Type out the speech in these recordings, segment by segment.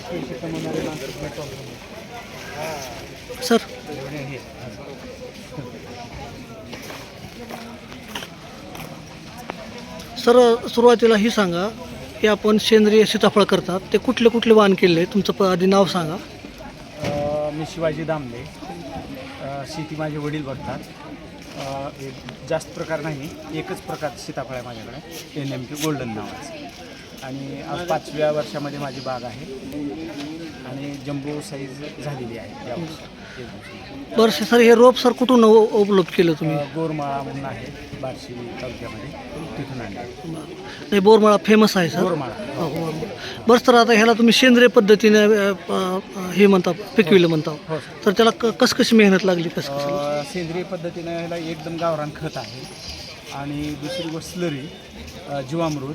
पैसे कमवणारे माणसं भेटतो सर. सर सुरुवातीला ही सांगा की आपण सेंद्रिय सीताफळ करतात ते कुठले कुठले वाहन केले? तुमचं प- आधी नाव सांगा. मी शिवाजी दामले. अ, शेती माझे वडील बघतात. अ, एक जास्त प्रकार नाही एकच प्रकार सीताफळ आहे माझ्याकडे. एन एम के गोल्डन नावाचं आणि आज पाचव्या वर्षामध्ये माझी बाग आहे. आणि जम्बो साईज झालेली आहे या वर्षी. बरं सर हे रोप सर कुठून उ- उपलब्ध केलं तुम्ही? अ, गोरमाळा म्हणून आहे बार्शी तालुक्यामध्ये. तिथून आणले हे बोरमाळा फेमस आहे सर. गोरमाळा. हो, हो, हो. बरं तर आता ह्याला तुम्ही सेंद्रिय पद्धतीने अ, अ, हे म्हणता पिकविलं म्हणता. हो सर. तर त्याला क कस कशी मेहनत लागली कसं कसं अ, सेंद्रिय पद्धतीनं ह्याला एकदम गावरान खत आहे. आणि दुसरी गोष्ट स्लरी अ, जीवामृत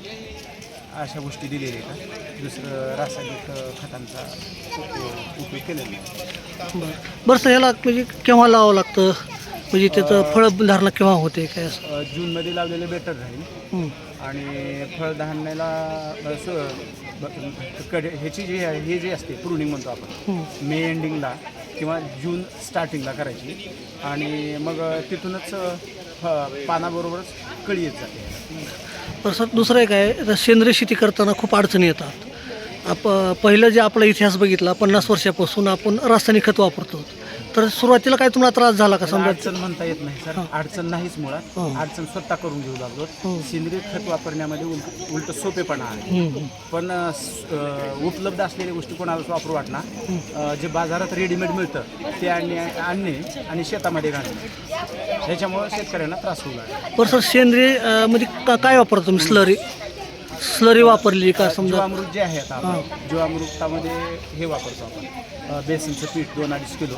अशा गोष्टी दिलेल्या आहेत. दुसरं रासायनिक खतांचा उप- उपयोग केलेला नाही. बरं बरं सर ह्याला म्हणजे केव्हा लावावं लागतं? म्हणजे त्याचं फळ धारणा केव्हा होते? काय असं? अ, जूनमध्ये लावलेलं बेटर राहील. हं. आणि फळधान्याला अ, स- ब- कडे ह्याची जी आहे हे जे असते प्रुनिंग म्हणतो आपण हं. मे एंडिंगला किंवा जून स्टार्टिंगला करायची. आणि मग तिथूनच पानाबरोबरच कळी येत जाते. बरं सर दुसरं एक आहे सेंद्रिय शेती करताना खूप अडचणी येतात. आप पहिलं जे आपला इतिहास बघितला पन्नास वर्षापासून आपण रासायनिक खत वापरतो. तर सुरुवातीला काय तुम्हाला त्रास झाला का समजा? अडचण म्हणता येत नाही सर. अडचण नाहीच मुळात. हं. अडचण स्वतः करून घेऊ लागलो. हं. सेंद्रिय खत वापरण्यामध्ये उलट उलट सोपेपणा आहे. हं. पण अ, स- अ, उपलब्ध असलेल्या गोष्टी कोणाला वापरू वाटणार जे बाजारात रेडीमेड मिळतं ते आणणे आणणे आणि शेतामध्ये घालणे. ह्याच्यामुळं शेतकऱ्यांना त्रास होऊ लागला. बरं सर सेंद्रिय अं, म्हणजे का- काय वापरता तुम्ही? स्लरी? स्लरी वापरली का समजा? जीवामृत जे आहे आता आपण जीवामृतामध्ये हे वापरतो आपण. अ, बेसनचं पीठ दोन अडीच किलो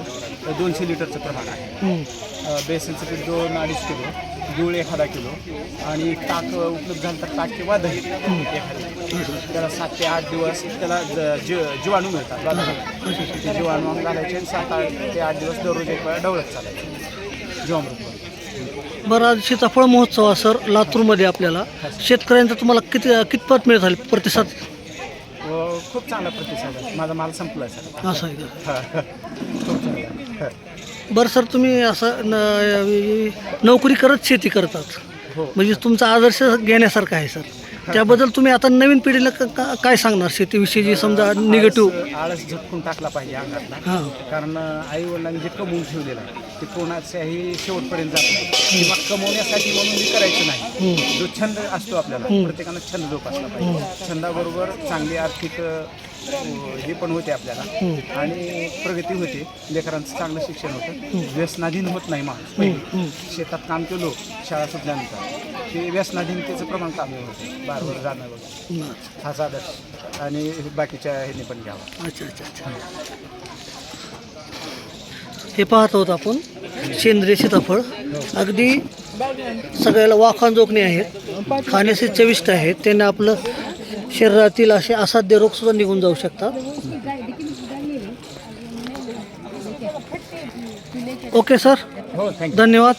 अ, दोनशे लिटरचं प्रमाण आहे. हं. अ, बेसनचं पीठ दोन अडीच किलो गूळ एखादा किलो आणि ताक अ, उपलब्ध झालं तर ताक किंवा दही एखादं. त्याला सात ते आठ दिवस त्याला ज- जी- जीवाणू मिळतात बाजारात ते जीवाणू घालायचे आणि सात आठ ते आठ दिवस दररोज एक वेळा ढवळत चालायचं जीवामृत बरं आज सीताफळ महोत्सव आहे सर लातूरमध्ये आपल्याला. शेतकऱ्यांचा तुम्हाला किती कितपत मिळत आहे प्रतिसाद? व खूप चांगला प्रतिसाद आहे. माझा माल संपला आहे सर. असं आहे का? खूप चांगला आहे. बरं सर तुम्ही असं न- नोकरी करत शेती करतात. हो. म्हणजे तुमचा आदर्श घेण्यासारखा आहे सर. त्याबद्दल तुम्ही आता नवीन पिढीला क- का- काय सांगणार? शेतीविषयी जी समजा निगेटिव्ह आळस- आळस झटकून टाकला पाहिजे अंगातला. हां. कारण आई वडिलांनी जे कमवून ठेवलेलं आहे ते कोणाच्याही शेवटपर्यंत जात नाही. किंवा कमवण्यासाठी म्हणून मी करायचं नाही. जो छंद असतो आपल्याला प्रत्येकानं छंद जोपासला पाहिजे. छंदाबरोबर चांगली आर्थिक अ, हे पण होते आपल्याला. आणि प्रगती होते. लेकरांचं चांगलं शिक्षण होतं. व्यसनाधीन होत नाही माणूस शेतात काम केलो शाळा सुटल्यानंतर. ते व्यसनाधीनतेचं प्रमाण कमी होतं. बारवर जाणं वगैरे. बरं. हाच आदर्श. आणि बाकीच्या ह्याने पण घ्यावा. अच्छा अच्छा अच्छा. हे पाहत आहोत आपण सेंद्रिय सीताफळ. अगदी सगळ्याला वाखांजोखणे आहेत. खाण्याचे चविष्ट आहेत. त्यांना आपलं शरीरातील असे असाध्य रोग सुद्धा निघून जाऊ शकतात. ओके सर हो धन्यवाद.